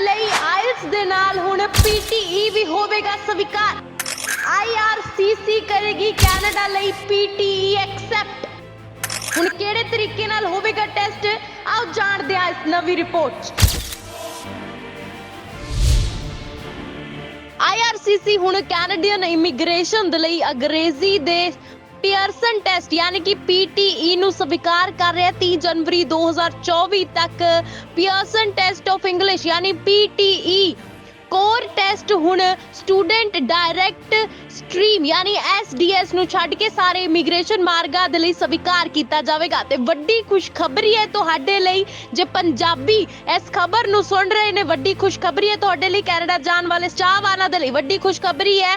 ਦੇ ਲਈ ਆਇਲਸ ਦੇ ਨਾਲ ਹੁਣ ਪੀਟੀਈ ਵੀ ਹੋਵੇਗਾ ਸਵੀਕਾਰ। ਆਈਆਰਸੀਸੀ ਕਰੇਗੀ ਕੈਨੇਡਾ ਲਈ ਪੀਟੀਈ ਐਕਸੈਪਟ ਹੁਣ ਕਿਹੜੇ ਤਰੀਕੇ ਨਾਲ ਹੋਵੇਗਾ ਟੈਸਟ ਆਓ ਜਾਣਦੇ ਹਾਂ ਇਸ ਨਵੀਂ ਰਿਪੋਰਟ ਆਈਆਰਸੀਸੀ ਹੁਣ ਕੈਨੇਡੀਅਨ ਇਮੀਗ੍ਰੇਸ਼ਨ ਦੇ ਲਈ ਅੰਗਰੇਜ਼ੀ ਦੇ ਪੀਅਰਸਨ ਟੈਸਟ ਯਾਨੀ ਕਿ ਪੀਟੀਈ ਨੂੰ ਸਵੀਕਾਰ ਕਰ ਰਿਹਾ 30 ਜਨਵਰੀ 2024 ਤੱਕ। ਪੀਅਰਸਨ ਟੈਸਟ ਆਫ ਇੰਗਲਿਸ਼ ਯਾਨੀ ਪੀਟੀਈ ਕੋਰ ਟੈਸਟ ਹੁਣ ਸਟੂਡੈਂਟ ਡਾਇਰੈਕਟ ਸਟਰੀਮ ਯਾਨੀ ਐਸਡੀਐਸ ਨੂੰ ਛੱਡ ਕੇ ਸਾਰੇ ਇਮੀਗ੍ਰੇਸ਼ਨ ਮਾਰਗਾਂ ਦੇ ਲਈ ਸਵੀਕਾਰ ਕੀਤਾ ਜਾਵੇਗਾ। ਤੇ ਵੱਡੀ ਖੁਸ਼ਖਬਰੀ ਹੈ ਤੁਹਾਡੇ ਲਈ। ਜੇ ਪੰਜਾਬੀ ਇਸ ਖਬਰ ਨੂੰ ਸੁਣ ਰਹੇ ਨੇ, ਵੱਡੀ ਖੁਸ਼ਖਬਰੀ ਹੈ ਤੁਹਾਡੇ ਲਈ। ਕੈਨੇਡਾ ਜਾਣ ਵਾਲੇ ਚਾਹਵਾਨਾਂ ਦੇ ਲਈ ਵੱਡੀ ਖੁਸ਼ਖਬਰੀ ਹੈ।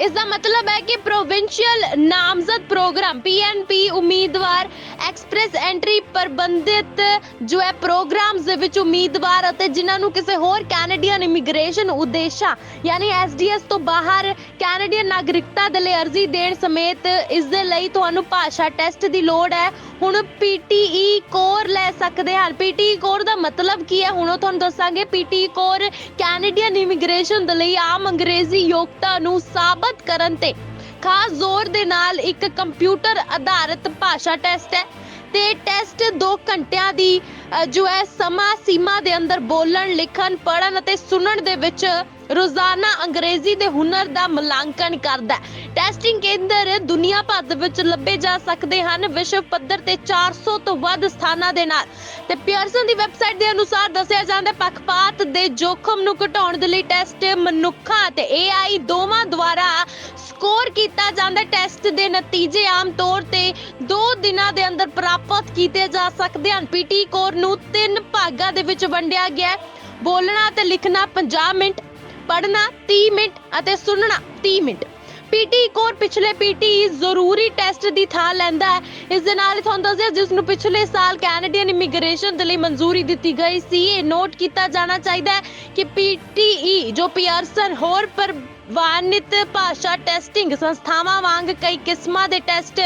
ਇਸ ਦਾ ਮਤਲਬ ਹੈ ਕਿ ਪ੍ਰੋਵਿੰਸ਼ੀਅਲ ਨਾਮਜ਼ਦ ਪ੍ਰੋਗਰਾਮ ਪੀਐਨਪੀ ਉਮੀਦਵਾਰ ਐਕਸਪ੍ਰੈਸ ਐਂਟਰੀ ਪ੍ਰਬੰਧਿਤ ਜੋ ਹੈ ਪ੍ਰੋਗਰਾਮਸ ਦੇ ਵਿੱਚ ਉਮੀਦਵਾਰ ਅਤੇ ਜਿਨ੍ਹਾਂ ਨੂੰ ਕਿਸੇ ਹੋਰ ਕੈਨੇਡੀਅਨ ਇਮੀਗ੍ਰੇਸ਼ਨ ਉਦੇਸ਼ਾਂ ਯਾਨੀ ਐਸਡੀਐਸ ਤੋਂ ਬਾਹਰ ਕੈਨੇਡੀਅਨ ਨਾਗਰਿਕਤਾ ਦੇ ਲਈ ਅਰਜ਼ੀ ਦੇਣ ਸਮੇਤ ਇਸ ਦੇ ਲਈ ਤੁਹਾਨੂੰ ਭਾਸ਼ਾ ਟੈਸਟ ਦੀ ਲੋੜ ਹੈ। ਹੁਣ ਪੀਟੀਈ ਕੋਰ ਲੈ ਸਕਦੇ ਹਨ ਪੀਟੀਈ ਕੋਰ ਦਾ ਮਤਲਬ ਕੀ ਹੈ? ਹੁਣ ਉਹ ਤੁਹਾਨੂੰ ਦੱਸਾਂਗੇ। ਪੀਟੀਈ ਕੋਰ ਕੈਨੇਡੀਅਨ ਇਮੀਗ੍ਰੇਸ਼ਨ ਦੇ ਲਈ ਆਮ ਅੰਗਰੇਜ਼ੀ ਯੋਗਤਾ ਨੂੰ ਸਾਬਤ ਕਰਨ ਤੇ ਖਾਸ ਜ਼ੋਰ ਦੇ ਨਾਲ ਇੱਕ ਕੰਪਿਊਟਰ ਆਧਾਰਿਤ ਭਾਸ਼ਾ ਟੈਸਟ ਹੈ ਤੇ ਟੈਸਟ 2 ਘੰਟਿਆਂ ਦੀ ਜੋ ਹੈ ਸਮਾਂ ਸੀਮਾ ਦੇ ਅੰਦਰ ਬੋਲਣ, ਲਿਖਣ, ਪੜ੍ਹਨ ਅਤੇ ਸੁਣਨ ਦੇ ਵਿੱਚ ਰੋਜ਼ਾਨਾ ਅੰਗਰੇਜ਼ੀ ਦੇ ਹੁਨਰ ਦਾ ਮੁਲਾਂਕਣ ਕਰਦਾ ਹੈ। ਟੈਸਟਿੰਗ ਕੇਂਦਰ ਦੁਨੀਆ ਭਰ ਦੇ ਵਿੱਚ ਲੱਭੇ ਜਾ ਸਕਦੇ ਹਨ। ਵਿਸ਼ਵ ਪੱਧਰ ਤੇ 400 ਤੋਂ ਵੱਧ ਸਥਾਨਾਂ ਦੇ ਨਾਲ। ਤੇ ਪਿਅਰਸਨ ਦੀ ਵੈਬਸਾਈਟ ਦੇ ਅਨੁਸਾਰ ਦੱਸਿਆ ਜਾਂਦਾ ਹੈ, ਪੱਖਪਾਤ ਦੇ ਜੋਖਮ ਨੂੰ ਘਟਾਉਣ ਦੇ ਲਈ ਟੈਸਟ ਮਨੁੱਖਾਂ ਤੇ AI ਦੋਵਾਂ ਦੁਆਰਾ ਸਕੋਰ ਕੀਤਾ ਜਾਂਦਾ ਟੈਸਟ ਦੇ ਨਤੀਜੇ ਆਮ ਤੌਰ ਤੇ 2 ਦਿਨਾਂ ਦੇ ਅੰਦਰ ਪ੍ਰਾਪਤ ਕੀਤੇ ਜਾ ਸਕਦੇ ਹਨ। ਪੀਟੀ ਕੋਰ ਨੂੰ ਤਿੰਨ ਭਾਗਾਂ ਦੇ ਵਿੱਚ ਵੰਡਿਆ ਗਿਆ ਹੈ। ਬੋਲਣਾ ਤੇ ਲਿਖਣਾ 50 ਮਿੰਟ ਪੜ੍ਹਨਾ 30 ਮਿੰਟ ਅਤੇ ਸੁਣਨਾ 30 ਮਿੰਟ। ਪੀਟੀ ਕੋਰ ਪਿਛਲੇ ਪੀਟੀ ਜ਼ਰੂਰੀ ਟੈਸਟ ਦੀ ਥਾਂ ਲੈਂਦਾ ਹੈ। ਇਸ ਦੇ ਨਾਲ ਹੀ ਤੁਹਾਨੂੰ ਦੱਸਿਆ, ਜਿਸ ਨੂੰ ਪਿਛਲੇ ਸਾਲ ਕੈਨੇਡੀਅਨ ਇਮੀਗ੍ਰੇਸ਼ਨ ਦੇ ਲਈ ਮਨਜ਼ੂਰੀ ਦਿੱਤੀ ਗਈ ਸੀ, ਇਹ ਨੋਟ ਕੀਤਾ ਜਾਣਾ ਚਾਹੀਦਾ ਹੈ ਕਿ ਪੀਟੀਈ ਜੋ ਪਿਅਰਸਨ ਹੋਰ ਪ੍ਰਵਾਨਿਤ ਭਾਸ਼ਾ ਟੈਸਟਿੰਗ ਸੰਸਥਾਵਾਂ ਵਾਂਗ ਕਈ ਕਿਸਮਾਂ ਦੇ ਟੈਸਟ,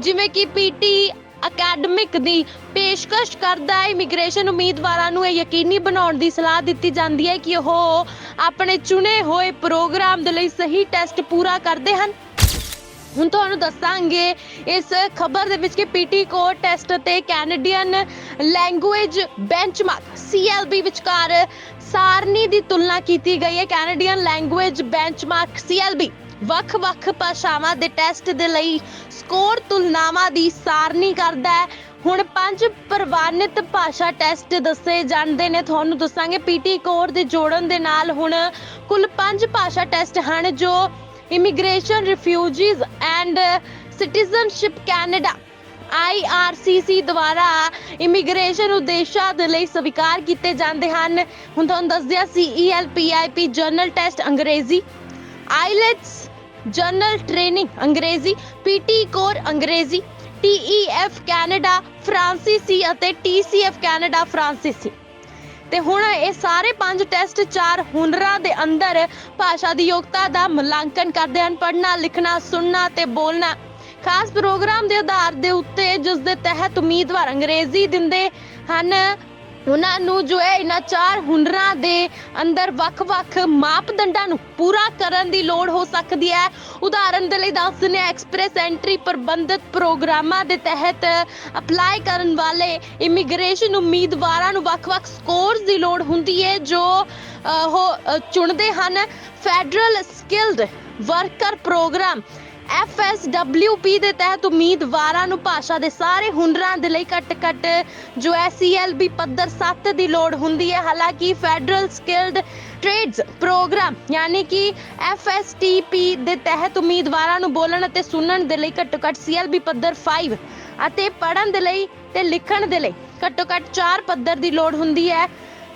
ਜਿਵੇਂ ਕਿ ਪੀਟੀ ਅਕੈਡਮਿਕ ਦੀ ਪੇਸ਼ਕਸ਼ ਕਰਦਾ ਹੈ। ਇਮੀਗ੍ਰੇਸ਼ਨ ਉਮੀਦਵਾਰਾਂ ਨੂੰ ਇਹ ਯਕੀਨੀ ਬਣਾਉਣ ਦੀ ਸਲਾਹ ਦਿੱਤੀ ਜਾਂਦੀ ਹੈ ਕਿ ਉਹ ਆਪਣੇ ਚੁਣੇ ਹੋਏ ਪ੍ਰੋਗਰਾਮ ਦੇ ਲਈ ਸਹੀ ਟੈਸਟ ਪੂਰਾ ਕਰਦੇ ਹਨ। ਹੁਣ ਤੁਹਾਨੂੰ ਦੱਸਾਂਗੇ, ਇਸ ਖਬਰ ਦੇ ਵਿੱਚ ਕਿ ਪੀਟੀ ਕੋਰ ਟੈਸਟ ਅਤੇ ਕੈਨੇਡੀਅਨ ਲੈਂਗੁਏਜ ਬੈਂਚਮਾਰਕ CLB ਵਿਚਕਾਰ ਸਾਰਣੀ ਦੀ ਤੁਲਨਾ ਕੀਤੀ ਗਈ ਹੈ। ਕੈਨੇਡੀਅਨ ਲੈਂਗੁਏਜ ਬੈਂਚਮਾਰਕ CLB ਵੱਖ-ਵੱਖ ਭਾਸ਼ਾਵਾਂ ਦੇ ਟੈਸਟ ਦੇ ਲਈ ਸਕੋਰ ਤੁਲਨਾਵਾਂ ਦੀ ਸਾਰਣੀ ਕਰਦਾ ਹੈ। ਹੁਣ ਪੰਜ ਪ੍ਰਵਾਨਿਤ ਭਾਸ਼ਾ ਟੈਸਟ ਦੱਸੇ ਜਾਂਦੇ ਨੇ। ਤੁਹਾਨੂੰ ਦੱਸਾਂਗੇ ਪੀਟੀ ਕੋਰ ਦੇ ਜੋੜਨ ਦੇ ਨਾਲ ਹੁਣ ਕੁੱਲ ਪੰਜ ਭਾਸ਼ਾ ਟੈਸਟ ਹਨ, ਜੋ immigration, refugees and citizenship Canada IRCC ਦੁਆਰਾ ਇਮੀਗ੍ਰੇਸ਼ਨ ਉਦੇਸ਼ਾਂ ਦੇ ਲਈ ਸਵੀਕਾਰ ਕੀਤੇ ਜਾਂਦੇ ਹਨ। ਹੁਣ ਤੁਹਾਨੂੰ ਦੱਸਦਿਆ CELPIP ਜਰਨਲ ਟੈਸਟ ਅੰਗਰੇਜ਼ੀ ਆਈਲੈਟਸ ਜਨਰਲ ਟ੍ਰੇਨਿੰਗ ਅੰਗਰੇਜ਼ੀ ਪੀਟੀ ਕੋਰ ਅੰਗਰੇਜ਼ੀ TEF ਕੈਨੇਡਾ, ਫਰਾਂਸੀਸੀ ਅਤੇ TCF ਕੈਨੇਡਾ, ਫਰਾਂਸੀਸੀ। ਤੇ ਹੁਣ ਇਹ ਸਾਰੇ ਪੰਜ ਟੈਸਟ ਚਾਰ ਹੁਨਰਾਂ ਦੇ ਅੰਦਰ ਭਾਸ਼ਾ ਦੀ ਯੋਗਤਾ ਦਾ ਮੁਲਾਂਕਣ ਕਰਦੇ ਹਨ। ਪੜ੍ਹਨਾ, ਲਿਖਣਾ, ਸੁਣਨਾ ਤੇ ਬੋਲਣਾ। ਖਾਸ ਪ੍ਰੋਗਰਾਮ ਦੇ ਆਧਾਰ ਦੇ ਉੱਤੇ ਜਿਸ ਦੇ ਤਹਿਤ ਉਮੀਦਵਾਰ ਅੰਗਰੇਜ਼ੀ ਦਿੰਦੇ ਹਨ ਉਹਨਾਂ ਨੂੰ ਜੋ ਹੈ ਇਹਨਾਂ ਚਾਰ ਹੁਨਰਾਂ ਦੇ ਅੰਦਰ ਵੱਖ-ਵੱਖ ਮਾਪਦੰਡਾਂ ਨੂੰ ਪੂਰਾ ਕਰਨ ਦੀ ਲੋੜ ਹੋ ਸਕਦੀ ਹੈ। ਉਦਾਹਰਨ ਦੇ ਲਈ ਦੱਸ ਦਿੰਦੇ ਹਾਂ ਐਕਸਪ੍ਰੈਸ ਐਂਟਰੀ ਪ੍ਰਬੰਧਿਤ ਪ੍ਰੋਗਰਾਮਾਂ ਦੇ ਤਹਿਤ ਅਪਲਾਈ ਕਰਨ ਵਾਲੇ ਇਮੀਗ੍ਰੇਸ਼ਨ ਉਮੀਦਵਾਰਾਂ ਨੂੰ ਵੱਖ-ਵੱਖ ਸਕੋਰਸ ਦੀ ਲੋੜ ਹੁੰਦੀ ਹੈ, ਜੋ ਉਹ ਚੁਣਦੇ ਹਨ। Federal skilled worker program FSWP ਦੇ ਤਹਿਤ ਉਮੀਦਵਾਰਾਂ ਨੂੰ ਭਾਸ਼ਾ ਦੇ ਸਾਰੇ ਹੁਨਰਾਂ ਦੇ ਲਈ ਘੱਟ-ਘੱਟ ਜੋ ਹੈ CLB ਪੱਧਰ 7 ਦੀ ਲੋੜ ਹੁੰਦੀ ਹੈ, ਹਾਲਾਂਕਿ ਫੈਡਰਲ ਸਕਿਲਡ ਟ੍ਰੇਡਸ ਪ੍ਰੋਗਰਾਮ ਯਾਨੀ ਕਿ FSTP ਦੇ ਤਹਿਤ ਉਮੀਦਵਾਰਾਂ ਨੂੰ ਬੋਲਣ ਅਤੇ ਸੁਣਨ ਦੇ ਲਈ ਘੱਟੋ-ਘੱਟ CLB ਪੱਧਰ 5 ਅਤੇ ਪੜ੍ਹਨ ਦੇ ਲਈ ਤੇ ਲਿਖਣ ਦੇ ਲਈ ਘੱਟੋ-ਘੱਟ 4 ਪੱਧਰ ਦੀ ਲੋੜ ਹੁੰਦੀ ਹੈ।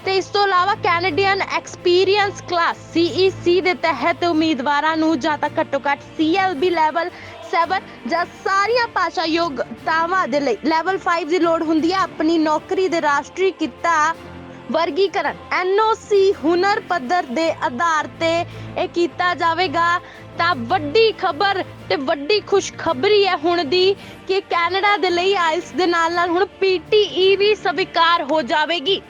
ਤੇ ਇਸ ਤੋਂ ਇਲਾਵਾ ਕੈਨੇਡੀਅਨ ਐਕਸਪੀਰੀਅੰਸ ਕਲਾਸ CEC ਦੇ ਤਹਿਤ ਉਮੀਦਵਾਰਾਂ ਨੂੰ ਜਾਂ ਤਾਂ ਘੱਟੋ ਘੱਟ CLB ਲੈਵਲ 7 ਜਾਂ ਸਾਰੀਆਂ ਭਾਸ਼ਾ ਯੋਗਤਾਵਾਂ ਦੇ ਲਈ ਲੈਵਲ 5 ਦੀ ਲੋੜ ਹੁੰਦੀ ਹੈ ਆਪਣੀ ਨੌਕਰੀ ਦੇ ਰਾਸ਼ਟਰੀ ਕਿੱਤਾ ਵਰਗੀਕਰਨ NOC ਹੁਨਰ ਪੱਧਰ ਦੇ ਆਧਾਰ ਤੇ ਇਹ ਕੀਤਾ ਜਾਵੇਗਾ। ਤਾਂ ਵੱਡੀ ਖਬਰ ਤੇ ਵੱਡੀ ਖੁਸ਼ਖਬਰੀ ਹੈ ਹੁਣ ਦੀ ਕਿ ਕੈਨੇਡਾ ਦੇ ਲਈ ਆਇਲਸ ਦੇ ਨਾਲ ਨਾਲ ਹੁਣ PTE ਵੀ ਸਵੀਕਾਰ ਹੋ ਜਾਵੇਗੀ।